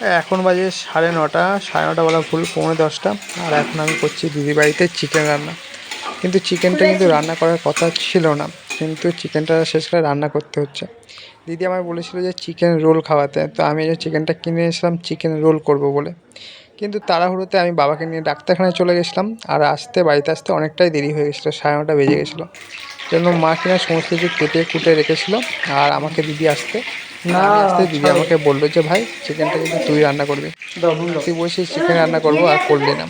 এখন বাজে সাড়ে নটা সাড়ে নটা বলা ভুল পৌনে দশটা আর এখন আমি করছি দিদি বাড়িতে চিকেন রান্না। কিন্তু চিকেনটা কিন্তু রান্না করার কথা ছিল না কিন্তু চিকেনটা শেষ করে রান্না করতে হচ্ছে। দিদি আমায় বলেছিল যে চিকেন রোল খাওয়াতে তো আমি যে চিকেনটা কিনে এসেছিলাম চিকেন রোল করব বলে। কিন্তু তাড়াহুড়োতে আমি বাবাকে নিয়ে ডাক্তারখানায় চলে গেছিলাম আর আসতে বাড়িতে আসতে অনেকটাই দেরি হয়ে গেছিল সাড়ে নটা বেজে গেছিল। জন্য মা কিনা সমস্ত কিছু কেটে কুটে রেখেছিলো আর আমাকে দিদি আসতে আমি আসতে দিদি। আমাকে বলল যে ভাই চিকেনটা কিন্তু তুই রান্না করবি। তুই বসে চিকেন রান্না করব আর করলি না।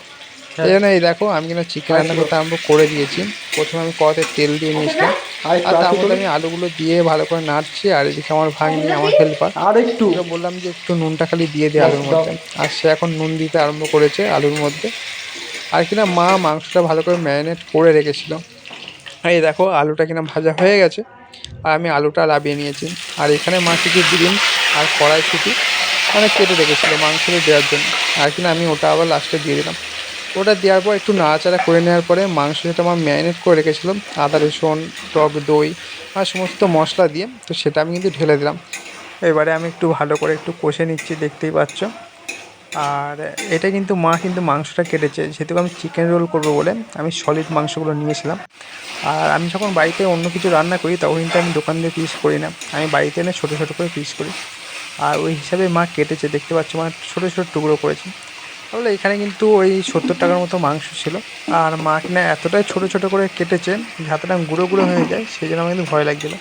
এই জন্য এই দেখো আমি কিনা চিকেন রান্না করতে আরম্ভ করে দিয়েছি। প্রথমে আমি কড়াতে তেল দিয়ে নিয়েছিলাম। আর তার মধ্যে আমি আলুগুলো দিয়ে ভালো করে নাড়ছি আর এদিকে আমার ভাগ্নি আমার হেল্পার আর একটু? বললাম যে একটু নুনটা খালি দিয়ে দে আলুর মধ্যে। আর সে এখন নুন দিতে আরম্ভ করেছে আলুর মধ্যে। আর কিনা মা মাংসটা ভালো করে ম্যারিনেট করে রেখেছিল। এই দেখো আলুটা কিনা ভাজা হয়ে গেছে। আর আমি আলুটা লাবিয়ে নিয়েছি। আর এখানে মা কিছু ডিম আর কড়াই কড়াইশুটি। মানে কেটে রেখেছিলো মাংসটা দেওয়ার জন্য। আর কিনা আমি ওটা আবার লাস্টে দিয়ে দিলাম। ওটা দেওয়ার পর একটু নাড়াচাড়া করে নেওয়ার পরে মাংস যেটা আমার ম্যারিনেট করে রেখেছিলাম। আদা, রসুন, টক, দই আর সমস্ত মশলা দিয়ে। তো সেটা আমি কিন্তু ঢেলে দিলাম। এবারে আমি একটু ভালো করে একটু কষে নিচ্ছি, দেখতেই পাচ্ছ। আর এটা কিন্তু মা কিন্তু মাংসটা কেটেছে। যেহেতু আমি চিকেন রোল করব বলে আমি সলিড মাংসগুলো নিয়েছিলাম। আর আমি যখন বাড়িতে অন্য কিছু রান্না করি, তখন কিন্তু আমি দোকান দিয়ে পিস করি না। আমি বাড়িতে এনে ছোটো ছোটো করে পিস করি। আর ওই হিসাবে মা কেটেছে, দেখতে পাচ্ছ মা ছোটো ছোটো টুকরো করেছে। তাহলে এখানে কিন্তু ওই সত্তর টাকার মতো মাংস ছিল। আর মা কিনা এতটাই ছোটো ছোটো করে কেটেছে না গুঁড়ো গুঁড়ো হয়ে যায়, সেই জন্য আমার কিন্তু ভয় লাগছিল।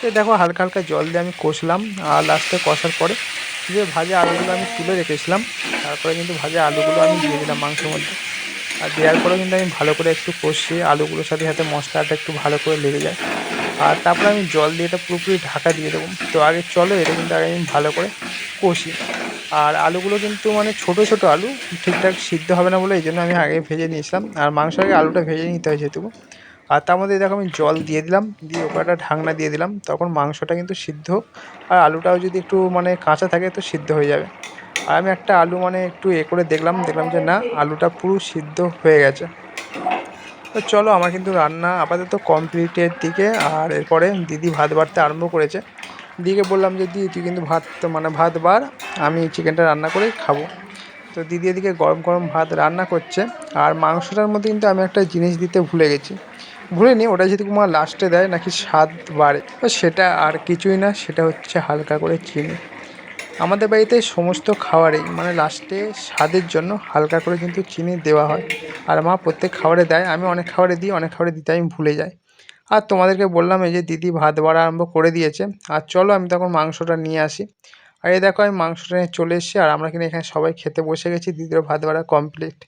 তো দেখো হালকা হালকা জল দিয়ে আমি কষলাম। আর লাস্টে কষার পরে যে ভাজা আলুগুলো আমি তুলে রেখেছিলাম, তারপরে কিন্তু ভাজা আলুগুলো আমি দিয়ে দিলাম মাংসের মধ্যে। আর দেওয়ার পরে কিন্তু আমি ভালো করে একটু কষিয়ে আলুগুলোর সাথে সাথে মশলাটা একটু ভালো করে লেগে যায়। আর তারপরে আমি জল দিয়ে এটা পুরোপুরি ঢাকা দিয়ে দেবো। তো আগে চলো, এটা কিন্তু আগে আমি ভালো করে কষি। আর আলুগুলো কিন্তু মানে ছোট ছোট আলু, ঠিকঠাক সিদ্ধ হবে না বলে এই জন্য আমি আগে ভেজে নিয়েছিলাম। আর মাংস আগে আলুটা ভেজে নিতে হয় যেহেতু। আর তার মধ্যে দেখো আমি জল দিয়ে দিলাম, দিয়ে ওপরে একটা ঢাকনা দিয়ে দিলাম। তখন মাংসটা কিন্তু সিদ্ধ, আর আলুটাও যদি একটু মানে কাঁচা থাকে তো সিদ্ধ হয়ে যাবে। আর আমি একটা আলু মানে একটু এ করে দেখলাম দেখলাম যে না, আলুটা পুরো সিদ্ধ হয়ে গেছে। তো চলো আমার কিন্তু রান্না আপাতত কমপ্লিটের দিকে, আর এরপরে দিদি ভাত বাড়তে আরম্ভ করেছে। দিদিকে বললাম যে দিদি তুই কিন্তু ভাত মানে ভাত বার, আমি চিকেনটা রান্না করেই খাব। তো দিদি এদিকে গরম গরম ভাত রান্না করছে, আর মাংসটার মধ্যে কিন্তু আমি একটা জিনিস দিতে ভুলে গেছি। ভুলিনি ওটা যদি মা লাস্টে দেয় নাকি স্বাদ বাড়ে তো সেটা আর কিছুই না, সেটা হচ্ছে হালকা করে চিনি। আমাদের বাড়িতে সমস্ত খাবারেই মানে লাস্টে স্বাদের জন্য হালকা করে কিন্তু চিনি দেওয়া হয়। আর মা প্রত্যেক খাবারে দেয়, আমি অনেক খাবারে দিই, অনেক খাবারে দিতে আমি ভুলে যাই। আর তোমাদেরকে বললাম, এই যে দিদি ভাত বাড়া আরম্ভ করে দিয়েছে। আর চলো আমি তখন মাংসটা নিয়ে আসি। আর এই দেখো আমি মাংসটা নিয়ে চলে এসেছি, আর আমরা কিন্তু এখানে সবাই খেতে বসে গেছি, দিদিরও ভাত বাড়া কমপ্লিট